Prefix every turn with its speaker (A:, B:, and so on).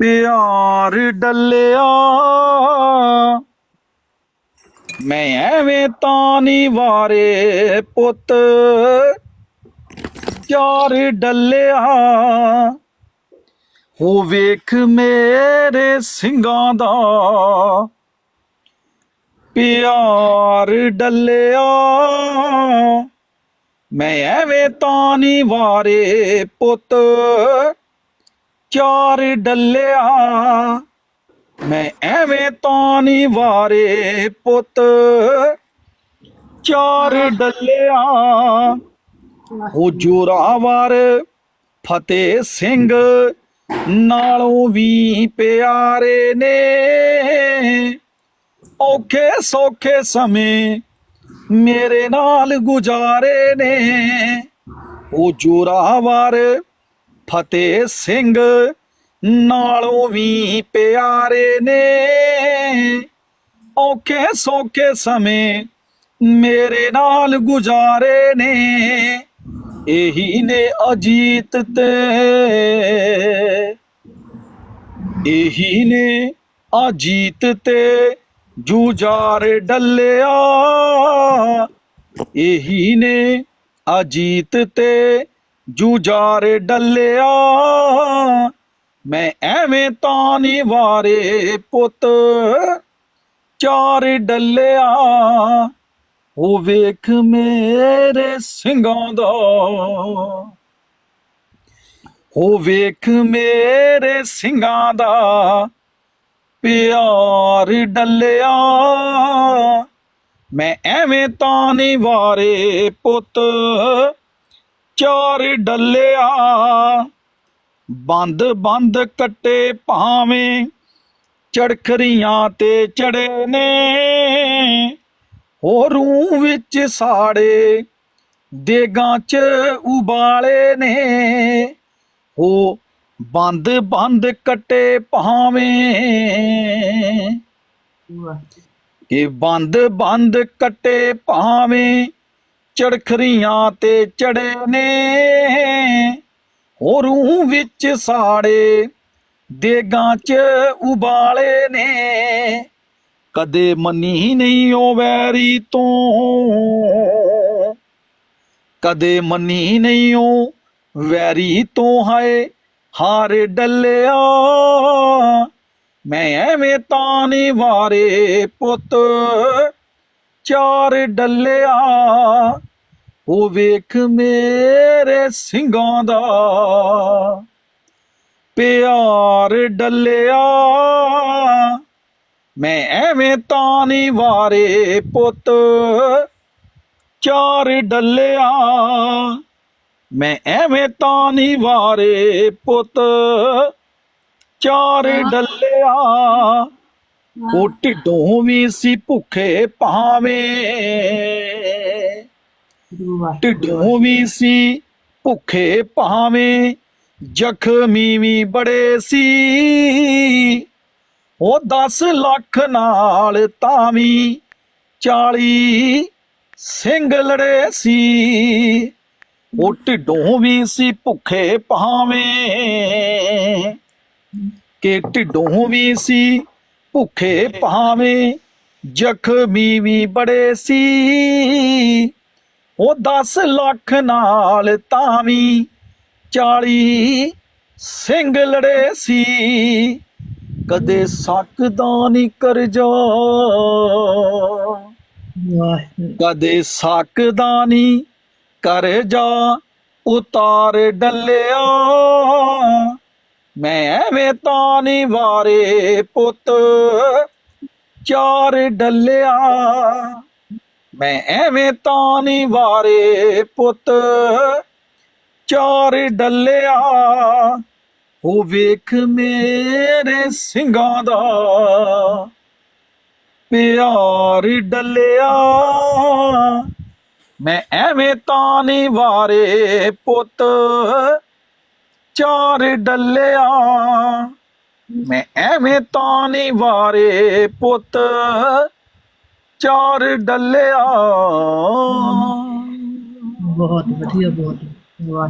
A: ਪਿਆਰ ਡੱਲਿਆ। ਮੈਂ ਐਵੇਂ ਤਾਂ ਨਹੀਂ ਵਾਰੇ ਪੁੱਤ। ਪਿਆਰ ਡੱਲਿਆ। ਹੋ ਵੇਖ ਮੇਰੇ ਸਿੰਘਾਂ ਦਾ। ਪਿਆਰ ਡੱਲਿਆ। ਮੈਂ ਐਵੇਂ ਤਾਂ ਨਹੀਂ ਵਾਰੇ ਪੁੱਤ। ਚਾਰ ਡੱਲਿਆ। ਮੈਂ ਐਵੇਂ ਤਾਂ ਨਹੀਂ ਵਾਰੇ ਪੁੱਤ। ਚਾਰ ਡੱਲਿਆ। ਉਹ ਜੋਰਾਵਰ ਫਤਿਹ ਸਿੰਘ ਨਾਲੋਂ ਵੀ ਪਿਆਰੇ ਨੇ। ਔਖੇ ਸੌਖੇ ਸਮੇਂ ਮੇਰੇ ਨਾਲ ਗੁਜ਼ਾਰੇ ਨੇ। ਉਹ ਜੋਰਾਵਰ ਫਤਿਹ ਸਿੰਘ ਨਾਲੋਂ ਵੀ ਪਿਆਰੇ ਨੇ। ਔਖੇ ਸੌਖੇ ਸਮੇਂ ਮੇਰੇ ਨਾਲ ਗੁਜ਼ਾਰੇ ਨੇ। ਇਹੀ ਨੇ ਅਜੀਤ ਤੇ। ਇਹੀ ਨੇ ਅਜੀਤ ਤੇ ਜੂਝਾਰ ਡੱਲਿਆ। ਇਹੀ ਨੇ ਅਜੀਤ ਤੇ ਜੂਝਾਰ ਡੱਲਿਆ। ਮੈਂ ਐਵੇਂ ਤਾਂ ਨਹੀਂ ਵਾਰੇ ਪੁੱਤ, ਚਾਰ ਡੱਲਿਆ। ਉਹ ਵੇਖ ਮੇਰੇ ਸਿੰਘਾਂ ਦਾ। ਉਹ ਵੇਖ ਮੇਰੇ ਸਿੰਘਾਂ ਦਾ। ਪਿਆਰ ਡੱਲਿਆ। ਮੈਂ ਐਵੇਂ ਤਾਂ ਨਹੀਂ ਵਾਰੇ ਪੁੱਤ ਚਾਰ ਡੱਲਿਆ। ਬੰਦ ਬੰਦ ਕੱਟੇ ਭਾਵੇਂ ਚੜਖਰੀਆਂ ਤੇ ਚੜੇ ਨੇ। ਹੋ ਰੂਹ ਵਿੱਚ ਸਾੜੇ ਦੇਗਾਂ ਚ ਉਬਾਲੇ ਨੇ। ਹੋ ਬੰਦ ਬੰਦ ਕੱਟੇ ਭਾਵੇਂ। ਇਹ ਬੰਦ ਬੰਦ ਕੱਟੇ ਭਾਵੇਂ ਚੜਖਰੀਆਂ ਤੇ ਚੜੇ ਨੇ ਹੋ ਰੂਹ ਵਿੱਚ ਸਾੜੇ, ਦੇਗਾਂ ਚ ਉਬਾਲੇ ਨੇ। ਕਦੇ ਮੰਨੀ ਨਹੀਂ ਉਹ ਵੈਰੀ ਤੋਂ। ਕਦੇ ਮੰਨੀ ਨਹੀਂ ਉਹ ਵੈਰੀ ਤੋਂ ਹਾਏ, ਹਾਰ ਡੱਲਿਆ। ਮੈਂ ਐਵੇਂ ਤਾਂ ਨਹੀਂ ਵਾਰੇ ਪੁੱਤ, ਚਾਰ ਡੱਲਿਆ। ਉਹ ਵੇਖ ਮੇਰੇ ਸਿੰਘਾਂ ਦਾ ਪਿਆਰ ਡੱਲਿਆ। ਮੈਂ ਐਵੇਂ ਤਾਂ ਨਹੀਂ ਵਾਰੇ ਪੁੱਤ ਚਾਰ ਡੱਲਿਆ। ਮੈਂ ਐਵੇਂ ਤਾਂ ਨਹੀਂ ਵਾਰੇ ਪੁੱਤ ਚਾਰ ਡੱਲਿਆ। ਉਹ ਢਿੱਡੋਂ ਵੀ ਸੀ ਭੁੱਖੇ ਭਾਵੇਂ। ਢਿੱਡੋਂ ਵੀ ਸੀ, ਭੁੱਖੇ ਭਾਵੇਂ ਜ਼ਖਮੀ ਵੀ ਬੜੇ ਸੀ। ਉਹ 10 ਲੱਖ ਨਾਲ ਤਾਂ ਵੀ 40 ਸਿੰਘ ਲੜੇ ਸੀ। ਉਹ ਢਿੱਡੋਂ ਵੀ ਸੀ, ਭੁੱਖੇ ਭਾਵੇਂ ਕਿ ਢਿੱਡੋਂ ਵੀ ਸੀ, ਭੁੱਖੇ ਭਾਵੇਂ ਜ਼ਖਮੀ ਵੀ ਬੜੇ ਸੀ। ਉਹ 10 ਲੱਖ ਨਾਲ ਤਾਂ ਵੀ 40 ਸਿੰਘ ਲੜੇ ਸੀ। ਕਦੇ ਸਕਦਾ ਨਹੀਂ ਕਰ ਜਾ ਕਦੇ ਸਕਦਾ ਨਹੀਂ ਕਰ ਜਾ ਉਤਾਰ ਡੱਲਿਆ। ਮੈਂ ਐਵੇਂ ਤਾਂ ਨਹੀਂ ਵਾਰੇ ਪੁੱਤ ਚਾਰ ਡੱਲਿਆ। ਮੈਂ ਐਵੇਂ ਤਾਂ ਨਹੀਂ ਵਾਰੇ ਪੁੱਤ। ਚਾਰ ਡੱਲਿਆ ਉਹ ਵੇਖ ਮੇਰੇ ਸਿੰਘਾਂ ਦਾ। ਪਿਆਰ ਡੱਲਿਆ, ਮੈਂ ਐਵੇਂ ਤਾਂ ਨਹੀਂ ਵਾਰੇ ਪੁੱਤ। ਚਾਰ ਡੱਲਿਆ, ਮੈਂ ਐਵੇਂ ਤਾਂ ਨਹੀਂ ਵਾਰੇ ਪੁੱਤ। ਚਾਰ ਡੱਲਿਆ।
B: ਬਹੁਤ ਵਧੀਆ ਬਹੁਤ। ਵਾਹ।